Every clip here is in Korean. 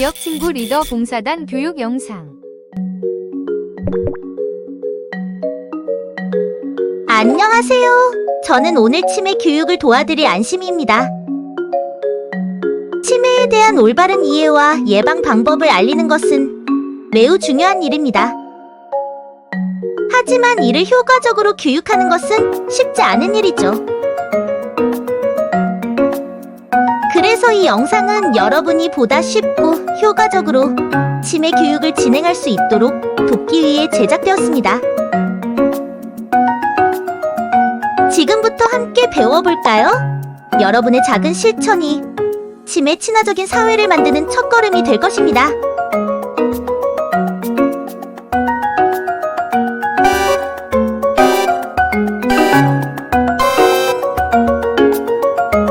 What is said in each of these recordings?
기억 친구 리더 봉사단 교육 영상. 안녕하세요. 저는 오늘 치매 교육을 도와드릴 안심입니다. 치매에 대한 올바른 이해와 예방 방법을 알리는 것은 매우 중요한 일입니다. 하지만 이를 효과적으로 교육하는 것은 쉽지 않은 일이죠. 그래서 이 영상은 여러분이 보다 쉽고 효과적으로 치매 교육을 진행할 수 있도록 돕기 위해 제작되었습니다. 지금부터 함께 배워볼까요? 여러분의 작은 실천이 치매 친화적인 사회를 만드는 첫걸음이 될 것입니다.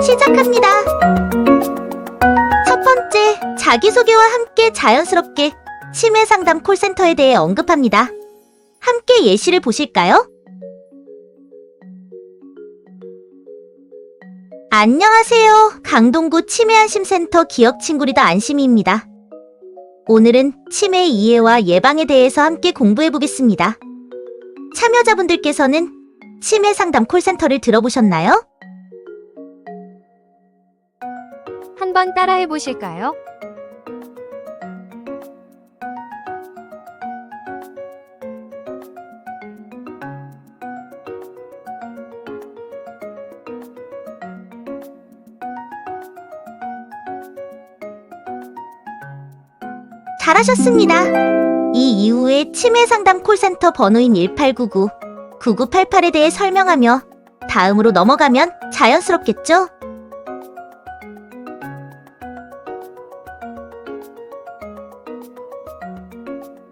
시작합니다. 첫 번째, 자기소개와 함께 자연스럽게 치매 상담 콜센터에 대해 언급합니다. 함께 예시를 보실까요? 안녕하세요. 강동구 치매안심센터 기억친구리더 안심입니다. 오늘은 치매 이해와 예방에 대해서 함께 공부해 보겠습니다. 참여자분들께서는 치매 상담 콜센터를 들어보셨나요? 한번 따라해 보실까요? 잘하셨습니다. 이 이후에 치매 상담 콜센터 번호인 1899 9988에 대해 설명하며 다음으로 넘어가면 자연스럽겠죠?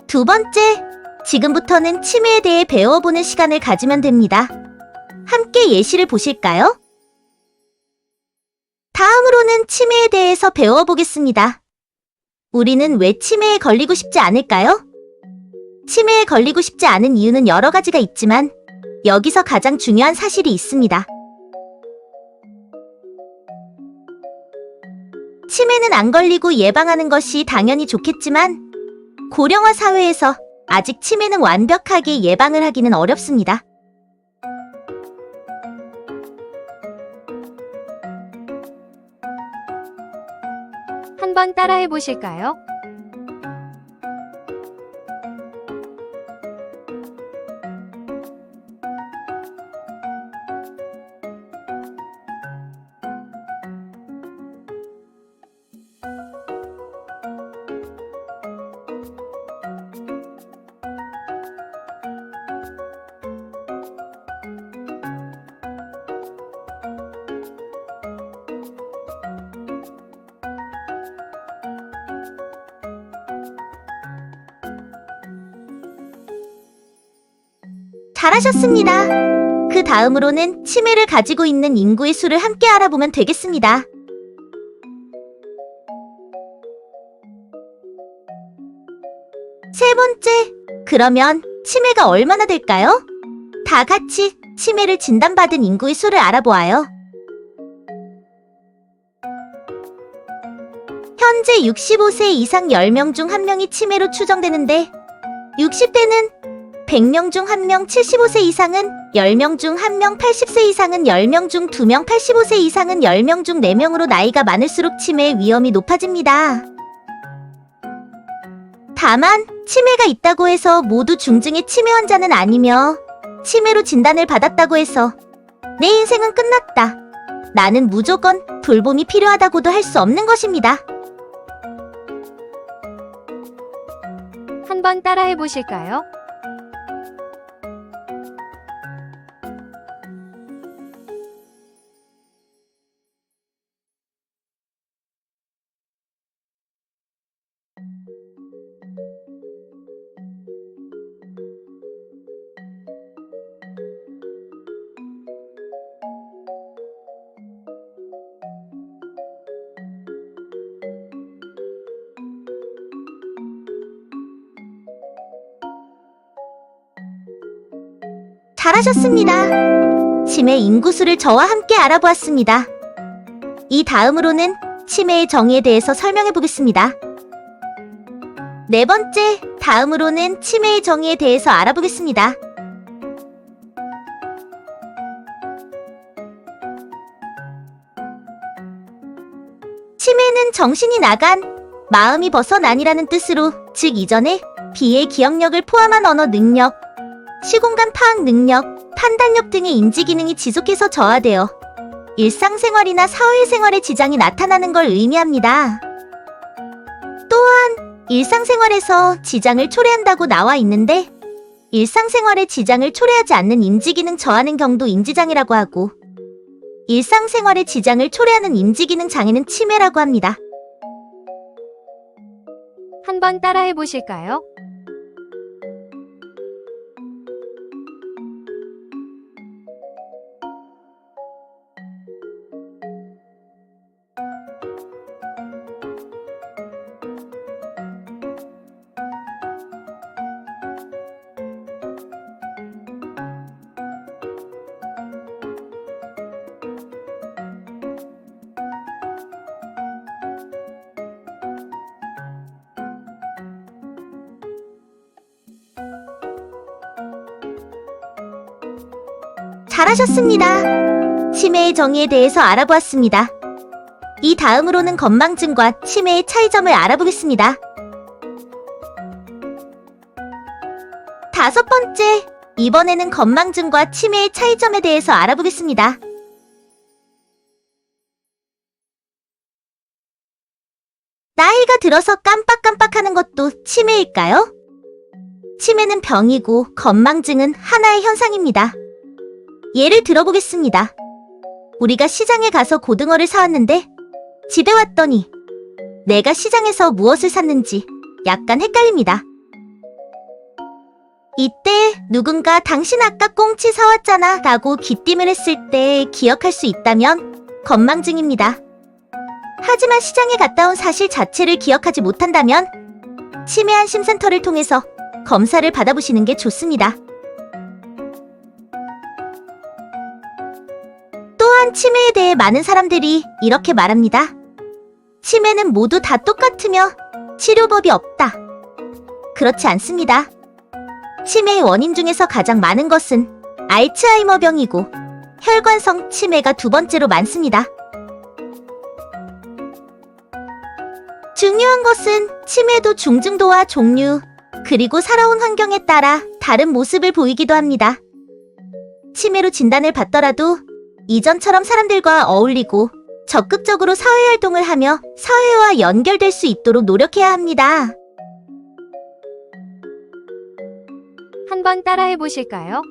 두 번째, 지금부터는 치매에 대해 배워보는 시간을 가지면 됩니다. 함께 예시를 보실까요? 다음으로는 치매에 대해서 배워보겠습니다. 우리는 왜 치매에 걸리고 싶지 않을까요? 치매에 걸리고 싶지 않은 이유는 여러 가지가 있지만 여기서 가장 중요한 사실이 있습니다. 치매는 안 걸리고 예방하는 것이 당연히 좋겠지만 고령화 사회에서 아직 치매는 완벽하게 예방을 하기는 어렵습니다. 한번 따라해 보실까요? 잘하셨습니다. 그 다음으로는 치매를 가지고 있는 인구의 수를 함께 알아보면 되겠습니다. 세 번째, 그러면 치매가 얼마나 될까요? 다 같이 치매를 진단받은 인구의 수를 알아보아요. 현재 65세 이상 10명 중 1명이 치매로 추정되는데 60대는 100명 중 1명 75세 이상은 10명 중 1명 80세 이상은 10명 중 2명 85세 이상은 10명 중 4명으로 나이가 많을수록 치매 위험이 높아집니다. 다만 치매가 있다고 해서 모두 중증의 치매 환자는 아니며 치매로 진단을 받았다고 해서 내 인생은 끝났다. 나는 무조건 돌봄이 필요하다고도 할 수 없는 것입니다. 한번 따라해 보실까요? 잘하셨습니다. 치매 인구수를 저와 함께 알아보았습니다. 이 다음으로는 치매의 정의에 대해서 설명해 보겠습니다. 네 번째, 다음으로는 치매의 정의에 대해서 알아보겠습니다. 치매는 정신이 나간, 마음이 벗어난이라는 뜻으로, 즉 이전에 비의 기억력을 포함한 언어 능력, 시공간 파악 능력, 판단력 등의 인지 기능이 지속해서 저하되어 일상생활이나 사회생활에 지장이 나타나는 걸 의미합니다. 또한 일상생활에서 지장을 초래한다고 나와 있는데 일상생활에 지장을 초래하지 않는 인지 기능 저하는 경도 인지장애라고 하고 일상생활에 지장을 초래하는 인지 기능 장애는 치매라고 합니다. 한번 따라해 보실까요? 잘하셨습니다. 치매의 정의에 대해서 알아보았습니다. 이 다음으로는 건망증과 치매의 차이점을 알아보겠습니다. 다섯 번째, 이번에는 건망증과 치매의 차이점에 대해서 알아보겠습니다. 나이가 들어서 깜빡깜빡하는 것도 치매일까요? 치매는 병이고 건망증은 하나의 현상입니다. 예를 들어보겠습니다. 우리가 시장에 가서 고등어를 사왔는데 집에 왔더니 내가 시장에서 무엇을 샀는지 약간 헷갈립니다. 이때 누군가 당신 아까 꽁치 사왔잖아 라고 기띔을 했을 때 기억할 수 있다면 건망증입니다. 하지만 시장에 갔다 온 사실 자체를 기억하지 못한다면 치매안심센터를 통해서 검사를 받아보시는 게 좋습니다. 또한 치매에 대해 많은 사람들이 이렇게 말합니다. 치매는 모두 다 똑같으며 치료법이 없다. 그렇지 않습니다. 치매의 원인 중에서 가장 많은 것은 알츠하이머병이고 혈관성 치매가 두 번째로 많습니다. 중요한 것은 치매도 중증도와 종류, 그리고 살아온 환경에 따라 다른 모습을 보이기도 합니다. 치매로 진단을 받더라도 이전처럼 사람들과 어울리고 적극적으로 사회활동을 하며 사회와 연결될 수 있도록 노력해야 합니다. 한번 따라해 보실까요?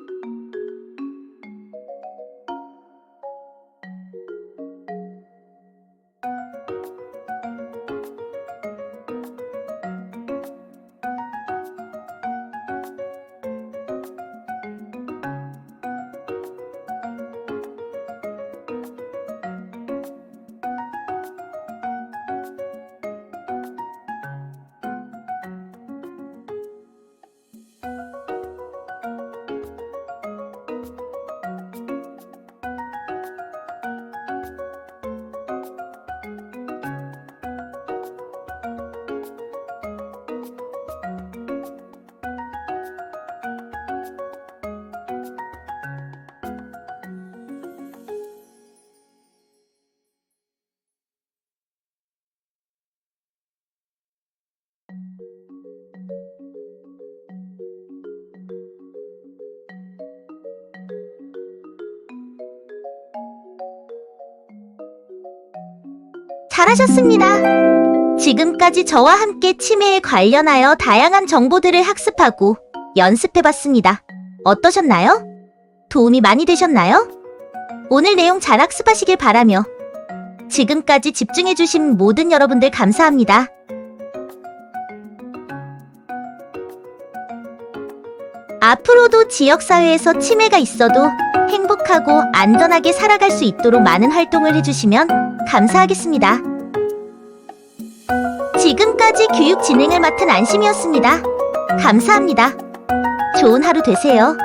잘하셨습니다. 지금까지 저와 함께 치매에 관련하여 다양한 정보들을 학습하고 연습해봤습니다. 어떠셨나요? 도움이 많이 되셨나요? 오늘 내용 잘 학습하시길 바라며 지금까지 집중해주신 모든 여러분들 감사합니다. 앞으로도 지역사회에서 치매가 있어도 행복하고 안전하게 살아갈 수 있도록 많은 활동을 해주시면 감사하겠습니다. 지금까지 교육 진행을 맡은 안심이었습니다. 감사합니다. 좋은 하루 되세요.